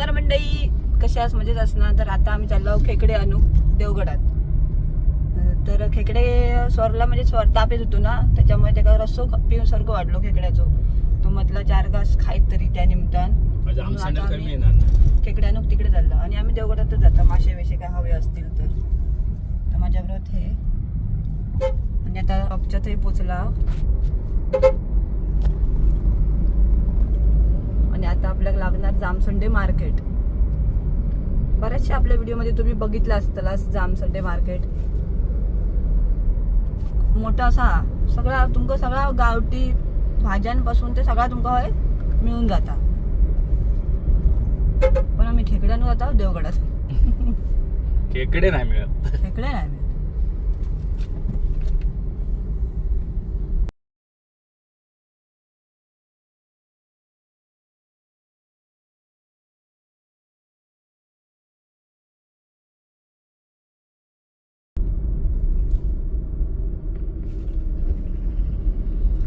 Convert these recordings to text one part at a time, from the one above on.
नमस्कार मंडळी. कशाच मजेत असणार? तर आता आम्ही चाललो खेकडे आणू देवगडात. तर खेकडे स्वरला म्हणजे स्वर ताप येत होतो ना? त्याच्यामुळे त्याला रस्सो पिऊन सारखं वाढलो खेकड्याचो. तो म्हटलं चार घास खाईत तरी त्या निमित्तान. म्हणून आमचं आता कमी आम्ही येणार नाही. खेकडे आणू तिकडे चाललो. आणि आम्ही देवगडातच जातो. मासे वेशे काय हवे असतील तर. माझ्याबरोबर हे आणि आता ऑपच्यात हे पोचला आणि आता आपल्याला लागणार जामसंडे मार्केट बऱ्याचशा आपल्या व्हिडिओमध्ये तुम्ही बघितलं असताला जामसंडे मार्केट मोठा असा सगळा तुमका सगळा गावठी भाज्यांपासून ते सगळा तुमका होय मिळून जाता. पण आम्ही खेकड्यानं जाता देवगडात. खेकडे नाही मिळत. खेकडे नाही मिळत.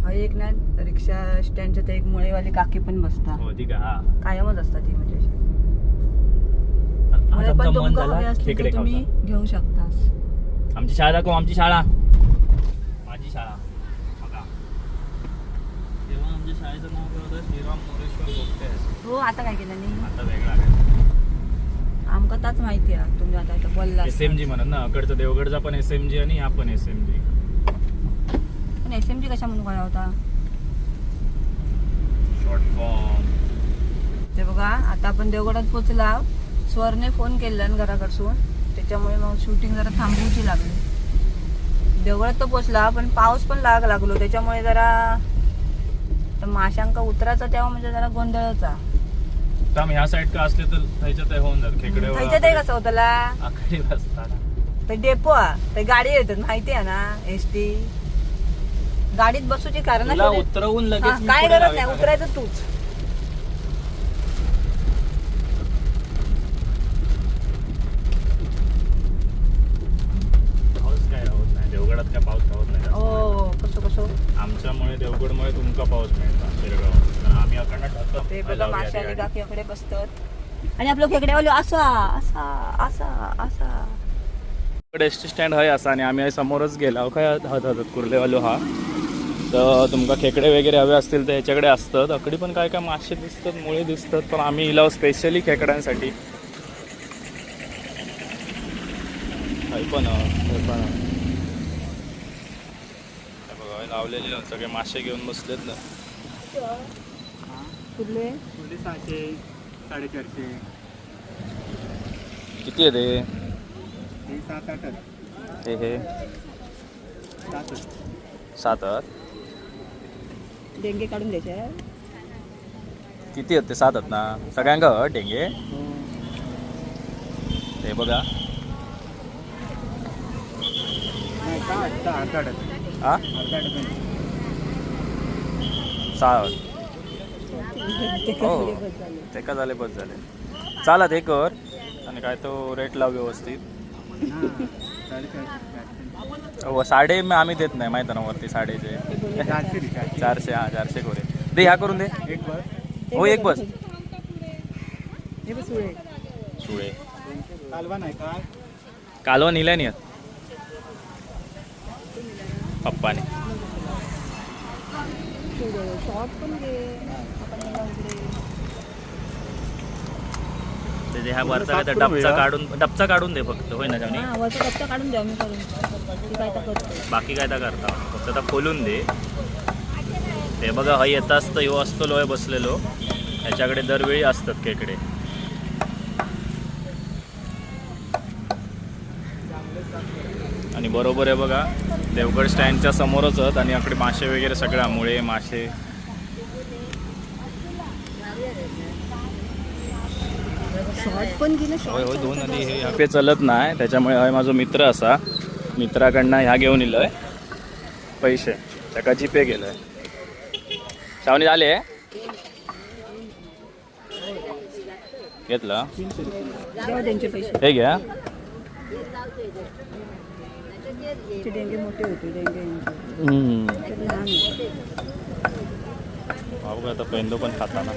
हा एक ना रिक्षा स्टँडच्या ते एक मुळेवाली काकी पण बसता हो ती का हा. कायमच असतात ती म्हणजे अशी. आज मुळे आमचं पण मन तुमका हवे झाला असतील खेकडे तर तुम्ही खाऊचा. घेऊ शकतास. आमची शाळा दाखव आमची शाळा. माझी शाळा. बघा. तेव्हा आमच्या शाळेचं नाव काय होतं? श्रीराम मोरेश्वर. हो आता काय केलं नाही आता वेगळा काय आमका ताच माहिती आहे. तुम्ही आता इथं बोलला एस एम जी म्हणत ना अकडचा देवगडचा पण एस एम जी आणि हा पण एस एम जी पण एस एम जी कशा म्हणून काय होता ते बघा आता आपण देवगडात पोचला स्वरने फोन केला ना घराकडसून. त्याच्यामुळे मग शूटिंग जरा थांबवूची लागली. देवगडात तर पोचला पण पाऊस पण लाग लागलो. त्याच्यामुळे जरा माशांका उतराचा तेव्हा म्हणजे जरा गोंधळचा. आम्ही ह्या साईड का असले तर त्याच्यात होऊन जात खेकडे खायचं ते कसं होतं ला? आकडे असतात ते डेपो हा. ते गाडी येतात माहिती आहे ना एस टी गाडीत बसूची कारण तुला उतरवून लगेच मी काय पुढे गरज नाही लावेन. उतरायचं तूच. पाऊस काय होत नाही. देवगडात काय पाऊस होत नाही जास्त. हो कसं कसं? आमच्यामुळे देवगडमुळे तुमका पाऊस मिळतो शिरगाव. आम्ही अकडनं बघा बसतात. आणि आपलं खेकड्यावाले असा असा असा असा. एस टी स्टँड आहे असा आणि आम्ही समोरच गेला. काय हत हत कुर्लेवालो हा? तर तुमका खेकडे वगैरे हवे असतील तर ह्याच्याकडे असतात अकडी पण काय काय मासे दिसतात मुळे दिसतात पण आम्ही इलाव स्पेशली खेकड्यांसाठी. पण हे पण. बघा लावलेले सगळे मासे घेऊन बसलेत ना. कुठले सहाशे साडेचारशे. किती आहे ते हे सात आठ. हे सात आहेत डेंगे काढून द्यायचे. किती आहेत ते सात आहेत ना. सगळ्यांका डेंगे. हे बघा. हा. हो ते का झाले? बस झाले. चालत हे कर. आणि काय तो रेट लाव व्यवस्थित. हां साडे मग आम्ही देत नाही माहिती ना वरती साडेचे चारशे हा चारशे गोरे. दे ह्या करून दे. एक बस. हो एक बस. सुळे. सुळे. कालवा नाही का? कालवा निल्या नाही पप्पाने शॉर्ट पण घे आपण याला उघडे. ते जे ह्या वरचा सात काय डबचा. काढून डबचा काढून दे फक्त होय ना जाणी हा वरचा काढून द्या मी करून. ती काय तर करतो. बाकी काय तर करता. फक्त आता खोलून दे. ते बघा हा येत असतं ह्यो असतो लोय बसलेलो. ह्याच्याकडे दरवेळी असतात खेकडे. आणि बरोबर आहे बघा देवगड स्टँडच्या समोरच आहेत आणि याकडे मासे वगैरे सगळ्या मुळे मासे. शॉर्ट पण दोन नदी हे पे चलत नाही त्याच्यामुळे हय माझा मित्र असा मित्राकडनं ह्या घेऊन इलोय. पैसे त्याका जीपे केलंय शावणी झाले घेतलं. हे घ्या. मोठे होते डेंगे यांचे. हम्म. ते लहान होते. अहो, बघा आता पेंदो पण खाताना.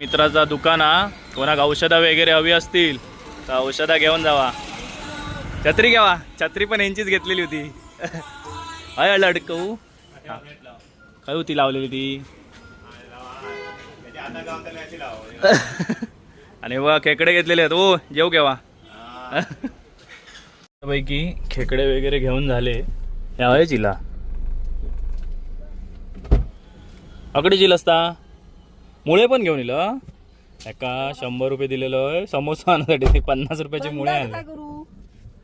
मित्राचा दुकान हा. कोणाक औषधं वगैरे हवी असतील तर औषधं घेऊन जावा. छत्री घ्यावा. छत्री पण यांचीच घेतलेली होती. अय लडकऊ हा. काय होती लावलेली ती? आणि बघा खेकडे घेतलेले आहेत. ओ जेव केव्हा? पैकी खेकडे वगैरे घेऊन झाले. हवे चिला. अकडे चिल असता. मुळे पण घेऊन येलं एका शंभर रुपये दिलेलं आहे समोसा आणण्यासाठी ते पन्नास रुपयाचे मुळे आणले काय करू?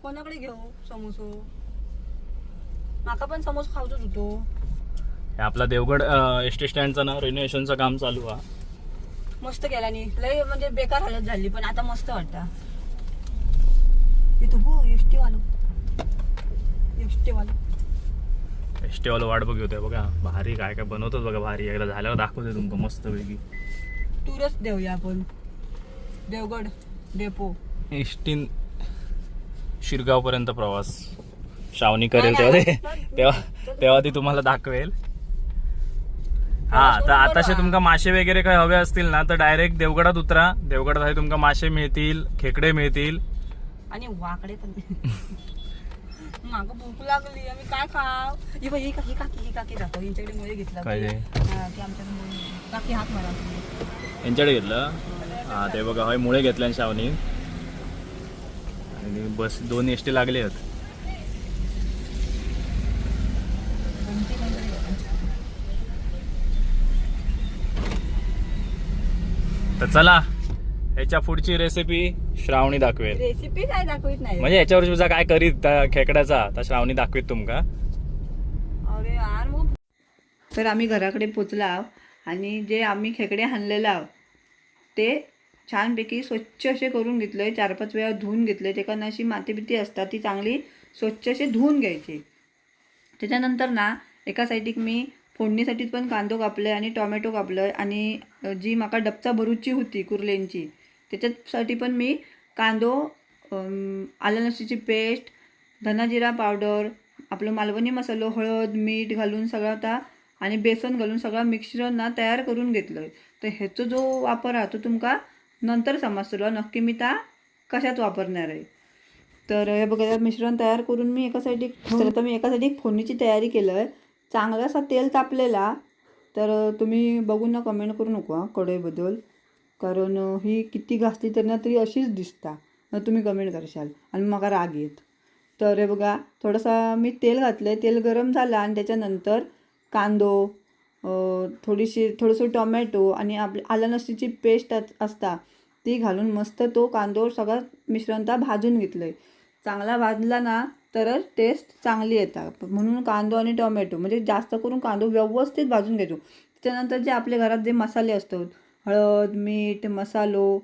कोणाकडे घेऊ समोसो? माका पण समोसा खाऊच होतो. हे आपला देवगड एस टी स्टँडचं ना रिनोव्हेशनचं काम चालू आहे. मस्त केला नी. लय म्हणजे बेकार हालत झाली पण आता मस्त वाटता. येतो बो एसटी वालो. एसटी वालो. एस टीवाला वाट बघू होते बघा. भारी काय काय बनवतात बघा भारी. एकदा झाल्यावर दाखवते तुमका मस्त पैकी टूरच देऊया आपण. Devgad depot S T Shirgaon पर्यंत प्रवास श्रावणी करेल तेव्हा तेव्हा तेव्हा ती तुम्हाला दाखवेल. हा तर आताशे तुमका मासे वगैरे काय हवे असतील ना तर डायरेक्ट देवगडात उतरा. देवगडात तुमका मासे मिळतील खेकडे मिळतील. आणि वाकडे पण. माग भूक लागली आम्ही काय खाव ही बाई ही काकी काकी ही काकी दाखव यांच्याकडे मुळे घेतला काय ते? हा, आमच्याकडे मुळे काकी हात मारा यांच्याकडे घेतलं? हा ते बघा होय मुळे घेतल्या शावनी आणि बस दोन एस टी लागले आहेत. तर चला. ह्याच्या पुढची रेसिपी श्रावणी दाखवेल. रेसिपी काय दाखवित नाही? म्हणजे याच्यावर तुझा काय करीत त्या खेकड्याचा? तर श्रावणी दाखवीत तुमका अरे यार मग तर आम्ही घराकडे पोचला आणि जे आम्ही खेकडे आणलेलं आहोत ते छानपैकी स्वच्छ असे करून घेतले चार पाच वेळा धुवून घेतले त्याकडनं अशी माती बिती असतात ती चांगली स्वच्छ असे धुवून घ्यायची. त्याच्यानंतर ना एका साईडीक मी फोडणीसाठी पण कांदो कापले आणि टोमॅटो कापलं आणि जी माका डबचा भरूची होती कुर्लेंची त्याच्यासाठी पण मी कांदो आलं लसूणची पेस्ट धनाजिरा पावडर आपलं मालवणी मसालो हळद मीठ घालून सगळं आता आणि बेसन घालून सगळं मिक्सर ना तयार करून घेतलं. तर ह्याचो जो वापर आहे तो तुमका नंतर समजतलो नक्की मी त्या कशात वापरणार आहे. तर हे बघा हे मिश्रण तयार करून मी एका साईडी तर आता मी एका साईडी फोडणीची तयारी केलं आहे चांगला असा तेल तापलेला तर तुम्ही बघून ना कमेंट करू नको हा कढईबद्दल. कारण ही किती घासली तर ना तरी अशीच दिसता. तुम्ही कमेंट करशाल. आणि मग राग येत. तर हे बघा थोडासा मी तेल घातलं आहे तेल गरम झालं आणि त्याच्यानंतर कांदो थोडीशी थोडंसं टोमॅटो आणि आपली आलं लसणीची पेस्ट असता ती घालून मस्त तो कांदो सगळा मिश्रणता भाजून घेतलं आहे चांगला भाजला ना तरच टेस्ट चांगली येतात म्हणून कांदो आणि टोमॅटो म्हणजे जास्त करून कांदो व्यवस्थित भाजून घेतो. त्याच्यानंतर जे आपल्या घरात जे मसाले असतात हळद मीठ मसालो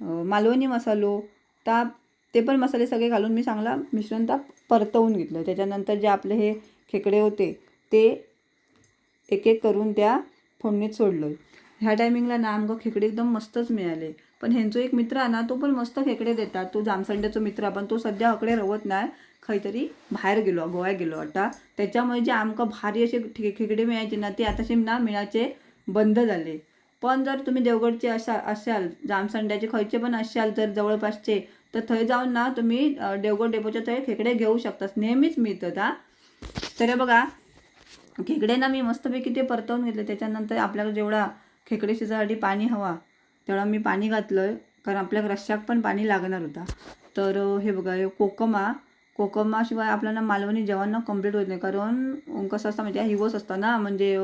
मालवणी मसालो ताप ते पण मसाले सगळे घालून मी चांगला मिश्रण ताप परतवून घेतलं. त्याच्यानंतर जे आपले हे खेकडे होते ते एक एक करून त्या फोडणीत सोडलं. ह्या टायमिंगला ना आमका खेकडे एकदम मस्तच मिळाले. पण ह्यांचो एक मित्र आहे ना तो पण मस्त खेकडे देतात. तो जामसंड्याचा मित्र पण तो सध्या हकडे रवत नाही. खंयतरी बाहेर गेलो गोव्या गेलो आता. त्याच्यामुळे जे आमकां भारी असे खेकडे मिळायचे ना ते आताशे ना मिळायचे बंद झाले. पण जर तुम्ही देवगडचे असा असाल जामसंड्याचे खयचे पण असाल तर जवळपासचे तर थंय जाऊन ना तुम्ही देवगड डेपोच्या थंय खेकडे घेऊ शकता. नेहमीच मिळतात हा. तर बघा खेकडे ना मी मस्तपैकी ते परतवून घेतले. त्याच्यानंतर आपल्याला जेवढा खेकडे शिजायसाठी पाणी हवा तेवढा मी पाणी घातलं कारण आपल्या रश्श्याक पण पाणी लागणार होता. तर हे बघा हे कोकमा कोकमाशिवाय आपल्याला मालवणी जेवण कंप्लीट होत नाही. कारण कसं असतं म्हणजे हिवस असतं ना म्हणजे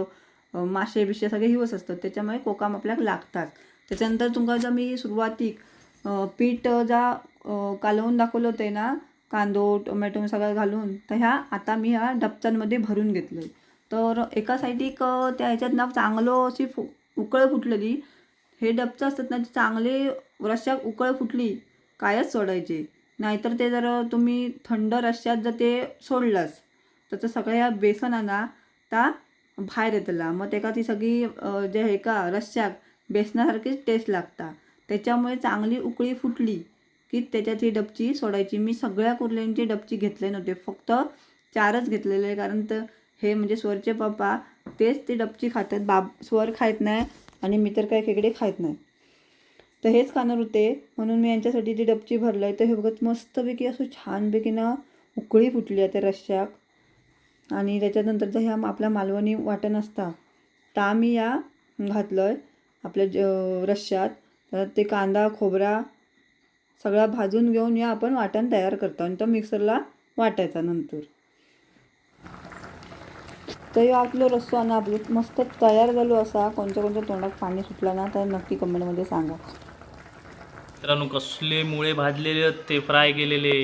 मासे बिशे सगळे हिवस असतात. त्याच्यामुळे कोकम आपल्याला लागतात. त्याच्यानंतर तुमका जर मी सुरुवातीक पीठ जा कालवून दाखवलं होते ना कांदो टोमॅटो सगळं घालून तर ह्या आता मी ह्या डबच्यांमध्ये भरून घेतलं तर एका साईडीक त्या ह्याच्यात ना चांगलं अशी फु उकळ फुटलेली. हे डबचं असतात ना ते चांगले रश्यात उकळ फुटली कायच सोडायचे. नाहीतर ते जर तुम्ही थंड रश्यात जर ते सोडलंच तर सगळ्या बेसन बेसनाना त्या बाहेर येतला मग तेका ती सगळी जे हे का रश्याक बेसनासारखीच टेस्ट लागता. त्याच्यामुळे चांगली उकळी फुटली की त्याच्यात ही डबची सोडायची. मी सगळ्या कुर्ल्यांची डबची घेतले नव्हते. फक्त चारच घेतलेले कारण तर हे म्हणजे स्वरचे पप्पा तेच ती डबची खातात. बाब स्वर खायत नाही आणि मी तर काय खेकडे खायत नाही. तर हेच खाणार होते. म्हणून मी यांच्यासाठी ती डबची भरलं आहे तर हे बघत मस्तपैकी असं छानपैकी ना उकळी फुटली आहे त्या रश्श्याक आणि त्याच्यानंतर जर ह्या आपल्या मालवणी वाटण असता ता मी या घातलं आहे आपल्या ज रश्श्यात. तर ते कांदा खोबरा सगळा भाजून घेऊन या आपण वाटण तयार करतो आणि तो मिक्सरला वाटायचा नंतर. तर ह्यो आपलो रस्सो आणि आपलं मस्त तयार झालो असा. कोणत्या कोणत्या तोंडात पाणी सुटलं ना तर नक्की कमेंटमध्ये सांगा. मित्रांनो कसले मुळे भाजलेले ते फ्राय केलेले.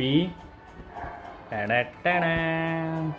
आणि मेन रेसिपी टॅडा टॅडा